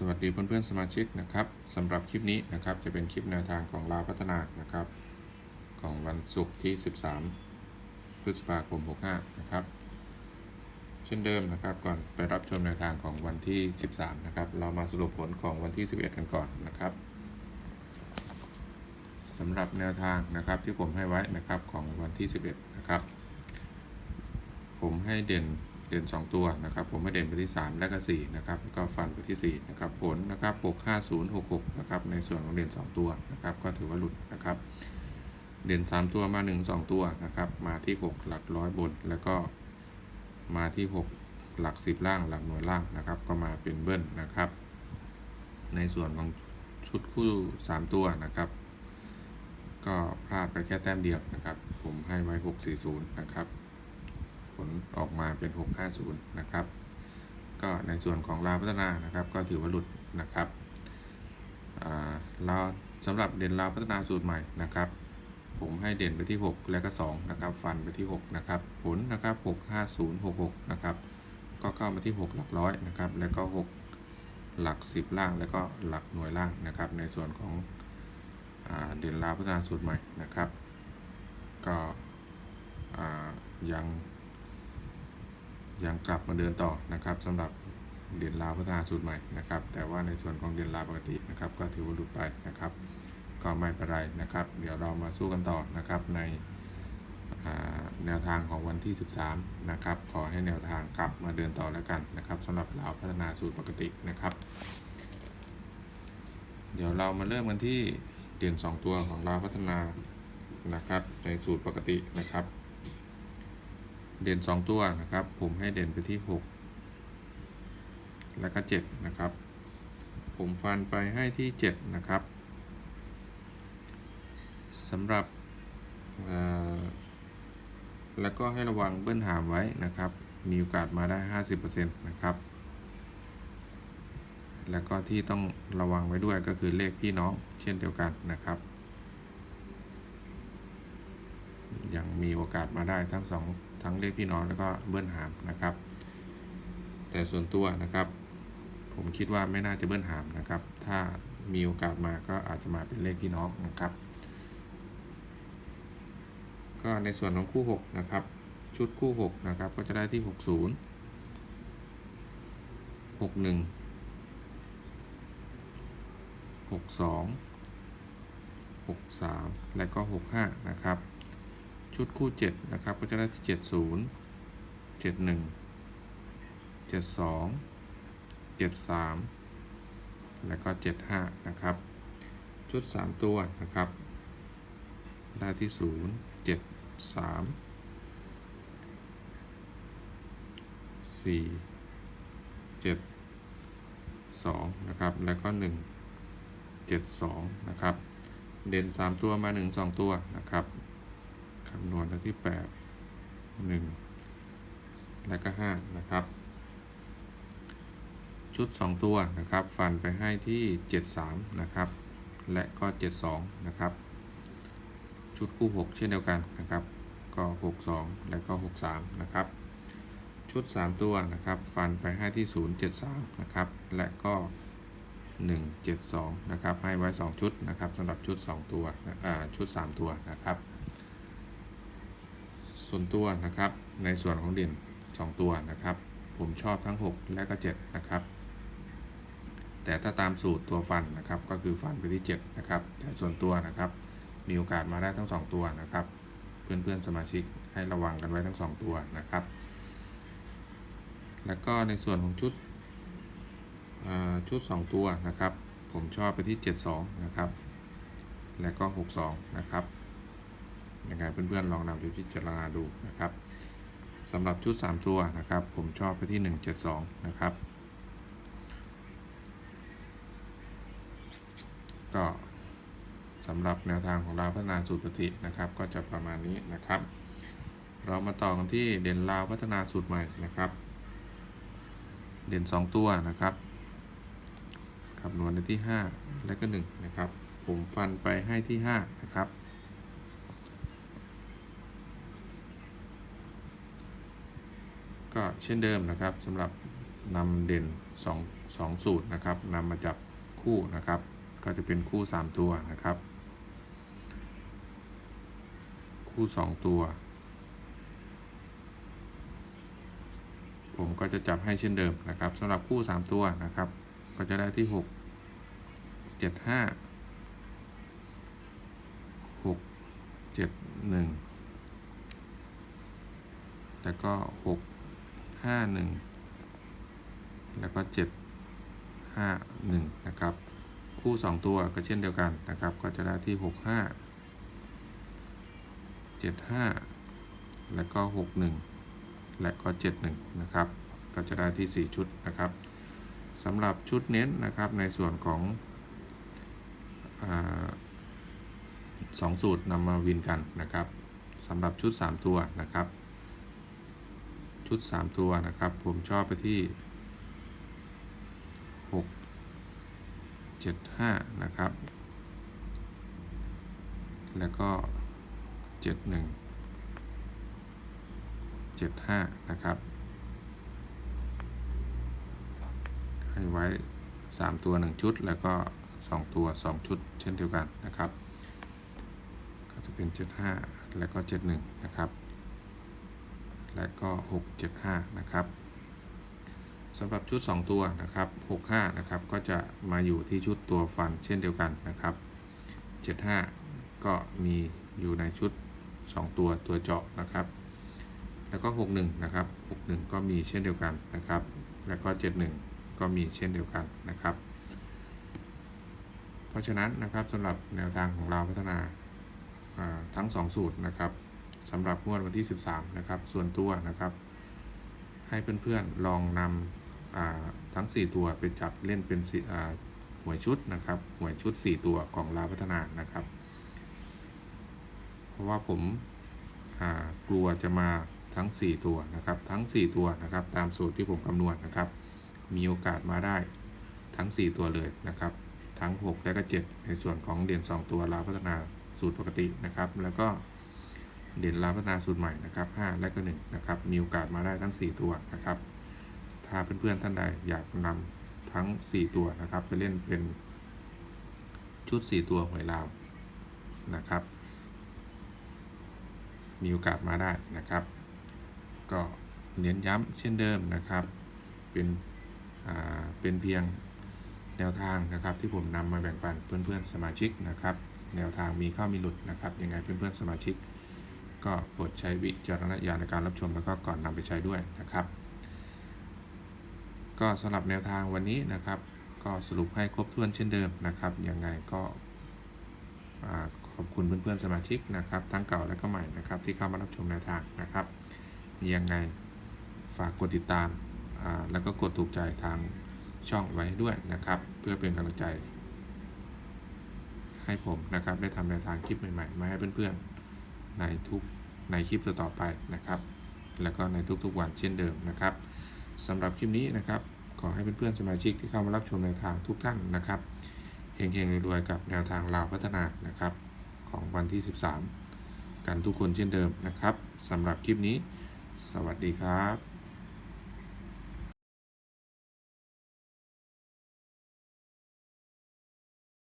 สวัสดีเพื่อนๆสมาชิกนะครับสำหรับคลิปนี้นะครับจะเป็นคลิปแนวทางของลาวพัฒนานะครับ ของวันศุกร์ที่ 13 พฤษภาคม 65 นะครับ เช่นเดิมนะครับก่อนไปรับชมแนวทางของวันที่ 13 นะครับ เรามาสรุปผลของวันที่ 11 กันก่อนนะครับสำหรับแนวทางนะครับที่ผมให้ไว้นะครับของวันที่ 11 นะครับ ผมให้เด่น เด่น 2 ตัวนะครับ ผมให้เด่นไปที่ 3 และก็4นะครับก็ฟันไปที่ 4 นะครับผลนะครับ 6 5 0 6 6 นะครับ ในส่วนของเด่น 2 ตัวนะครับ ก็ถือว่าหลุดนะครับ เด่น 3 ตัวมา 1 2 ตัวนะครับ มาที่ 6 หลักร้อยบน แล้วก็มาที่ 6 หลัก 10 ล่าง หลักหน่วยล่างนะครับ ก็มาเป็นเบิ้ลนะครับ ในส่วนของชุดคู่ 3 ตัวนะครับก็พลาดไปแค่แต้มเดียวนะครับ ผมให้ไว้ 640 นะครับ ผลออกมาเป็น 650 นะครับ ก็ในส่วนของลาวพัฒนานะครับ ก็ถือว่าหลุดนะครับอ่าลาสำหรับเด่นลาวพัฒนาสูตรใหม่นะครับ ผมให้เด่นไปที่ 6 และก็ 2 นะครับ ฟันไปที่ 6 นะครับ ผลนะครับ 65066 นะครับ ก็เข้ามาที่ 6 หลักร้อยนะครับ แล้วก็ 6 หลัก 10 ล่าง แล้วก็หลักหน่วยล่างนะครับ ในส่วนของอเด่นลาวพัฒนาสูตรใหม่นะครับ ก็ยัง ยังกลับมาเดินต่อนะครับสำหรับเด่นลาวพัฒนาสูตรใหม่นะครับ แต่ว่าในส่วนของเด่นลาวปกตินะครับก็ถือว่าหลุดไปนะครับ ก็ไม่เป็นไรนะครับ เดี๋ยวเรามาสู้กันต่อนะครับในแนวทางของวันที่ 13 นะครับ ขอให้แนวทางกลับมาเดินต่อแล้วกันนะครับสำหรับลาวพัฒนาสูตรปกตินะครับ เดี๋ยวเรามาเริ่มกันที่เด่น2 ตัวของลาวพัฒนานะครับในสูตรปกตินะครับ เด่น 2 ตัวนะครับ ผมให้เด่นไปที่ 6 แล้วก็7นะครับ ผมฟันไปให้ที่7นะครับสำหรับแล้วก็ให้ระวังเบิ้ลหามไว้นะครับ มีโอกาสมาได้ 50%นะครับ แล้วก็ที่ต้องระวังไว้ด้วยก็คือเลขพี่น้องเช่นเดียวกันนะครับ ยังมีโอกาสมาได้ทั้งสองทั้งเลขพี่น้องแล้วก็เบิ้ลหามนะครับ แต่ส่วนตัวนะครับ ผมคิดว่าไม่น่าจะเบิ้ลหามนะครับ ถ้ามีโอกาสมาก็อาจจะมาเป็นเลขพี่น้องนะครับ ก็ในส่วนของคู่ 6 นะครับ ชุดคู่ 6 นะครับ ก็จะได้ที่ 60 61 62 63 และก็ 65 นะครับ ชุดคู่7นะครับก็จะได้ที่ 70 71 72 73 และก็ 75 นะครับ ชุด 3 ตัวนะครับ ได้ที่ 0 7 3 4 7 2 นะครับ แล้วก็ 1 7 2 นะครับ เด่น 3 ตัวมา 1 2 ตัวนะครับ คำนวณได้ที่8 1และก็5นะครับ ชุด2ตัวนะครับ ฟันไปให้ที่73นะครับ และก็72นะครับ ชุดคู่6เช่นเดียวกันนะครับ ก็62และก็63นะครับ ชุด3ตัวนะครับ ฟันไปให้ที่073นะครับ และก็172 นะครับ ให้ไว้ 2 ชุดนะครับสำหรับชุด 2 ตัวอ่าชุด 3 ตัวนะครับ ส่วนตัวนะครับ ในส่วนของเด่น 2 ตัวนะครับ ผมชอบทั้ง 6 และก็ 7 นะครับ แต่ถ้าตามสูตรตัวฟันนะครับ ก็คือฟันไปที่ 7 นะครับ แต่ส่วนตัวนะครับ มีโอกาสมาได้ทั้ง 2 ตัวนะครับ เพื่อนๆสมาชิกให้ระวังกันไว้ทั้ง 2 ตัวนะครับ แล้วก็ในส่วนของชุดชุด 2 ตัวนะครับ ผมชอบไปที่ 72 นะครับ และก็ 62 นะครับ ยังไงเพื่อนๆลองนำไปพิจารณาดูนะครับสำหรับชุด 3 ตัวนะครับ ผมชอบไปที่ 172 นะครับ ก็สำหรับแนวทางของเราพัฒนาสูตรปฏินะครับ ก็จะประมาณนี้นะครับ เรามาต่อกันที่เด่นลาวพัฒนาสูตรใหม่นะครับ เด่น 2 ตัวนะครับคำนวณในที่ 5 และก็ 1 นะครับ ผมฟันไปให้ที่ 5 นะครับ ก็เช่นเดิมนะครับสำหรับนำเด่นสองสองสูตรนะครับนำมาจับคู่นะครับ ก็จะเป็นคู่ 3 ตัวนะครับ คู่ 2 ตัว ผมก็จะจับให้เช่นเดิมนะครับสำหรับคู่ 3 ตัวนะครับ ก็จะได้ที่ 6 7 5 6 7 1 แล้วก็ 6 5 1แล้วก็7 5 1นะครับ คู่2ตัวก็เช่นเดียวกันนะครับ ก็จะได้ที่6 5 7 5แล้วก็6 1และก็7 1นะครับ ก็จะได้ที่4ชุดนะครับสำหรับชุดเน้นนะครับในส่วนของอสองสูตรนำมาวินกันนะครับสำหรับชุด 3 ตัวนะครับ ชุด 3 ตัวนะครับ ผมชอบไปที่ 6 7 5 นะครับ แล้วก็ 7 1 7 5 นะครับ ให้ไว้ 3 ตัว 1 ชุด แล้วก็ 2 ตัว 2 ชุด เช่นเดียวกันนะครับ ก็จะเป็น 7 5 แล้วก็ 7 1 นะครับ และก็6 7 5นะครับสำหรับชุด 2 ตัวนะครับ6 5นะครับก็จะมาอยู่ที่ชุดตัวฟันเช่นเดียวกันนะครับ 7 5 ก็มีอยู่ในชุด 2 ตัวตัวเจาะนะครับ แล้วก็6 1นะครับ6 1 ก็มีเช่นเดียวกันนะครับ แล้วก็ 7 1 ก็มีเช่นเดียวกันนะครับ เพราะฉะนั้นนะครับสำหรับแนวทางของเราพัฒนาทั้ง 2 สูตรนะครับ สำหรับงวดวันที่ 13 นะครับ ส่วนตัวนะครับ ให้เพื่อนๆลองนำทั้ง 4 ตัวไปจับเล่นเป็นหวยชุดนะครับหวยชุด 4 ตัวของลาพัฒนานะครับ เพราะว่าผมกลัวจะมาทั้ง 4 ตัวนะครับ ทั้ง 4 ตัวนะครับ ตามสูตรที่ผมคำนวณนะครับ มีโอกาสมาได้ทั้ง 4 ตัวเลยนะครับ ทั้ง 6 และก็ 7 ในส่วนของเด่น2 ตัวลาพัฒนาสูตรปกตินะครับ แล้วก็ เด่นลาพัฒนาสูตรใหม่นะครับ 5 และก็1นะครับมีโอกาสมาได้ทั้ง 4 ตัวนะครับ ถ้าเพื่อนๆท่านใดอยากนำทั้ง 4 ตัวนะครับ ไปเล่นเป็นชุด 4 ตัวหวยลาวนะครับ มีโอกาสมาได้นะครับ ก็เน้นย้ำเช่นเดิมนะครับ เป็นเป็นเพียงแนวทางนะครับที่ผมนำมาแบ่งปันเพื่อนๆสมาชิกนะครับ แนวทางมีเข้ามีหลุดนะครับยังไงเพื่อนๆสมาชิก ก็โปรดใช้วิจารณญาณในการรับชมแล้วก็ก่อนนำไปใช้ด้วยนะครับ ก็สำหรับแนวทางวันนี้นะครับ ก็สรุปให้ครบถ้วนเช่นเดิมนะครับยังไงก็ขอบคุณเพื่อนๆสมาชิกนะครับ ทั้งเก่าและก็ใหม่นะครับ ที่เข้ามารับชมแนวทางนะครับยังไงฝากกดติดตามแล้วก็กดถูกใจทางช่องไว้ด้วยนะครับ เพื่อเป็นกำลังใจ ให้ผมนะครับได้ทำแนวทางคลิปใหม่ๆ มาให้เพื่อนๆ ในทุกในคลิปต่อไปนะครับ แล้วก็ในทุกๆวันเช่นเดิมนะครับสำหรับคลิปนี้นะครับขอให้เพื่อนๆสมาชิกที่เข้ามารับชมแนวทางทุกท่านนะครับเฮงๆรวยๆกับแนวทางลาวพัฒนานะครับ ของวันที่ 13 กันทุกคนเช่นเดิมนะครับสำหรับคลิปนี้ สวัสดีครับ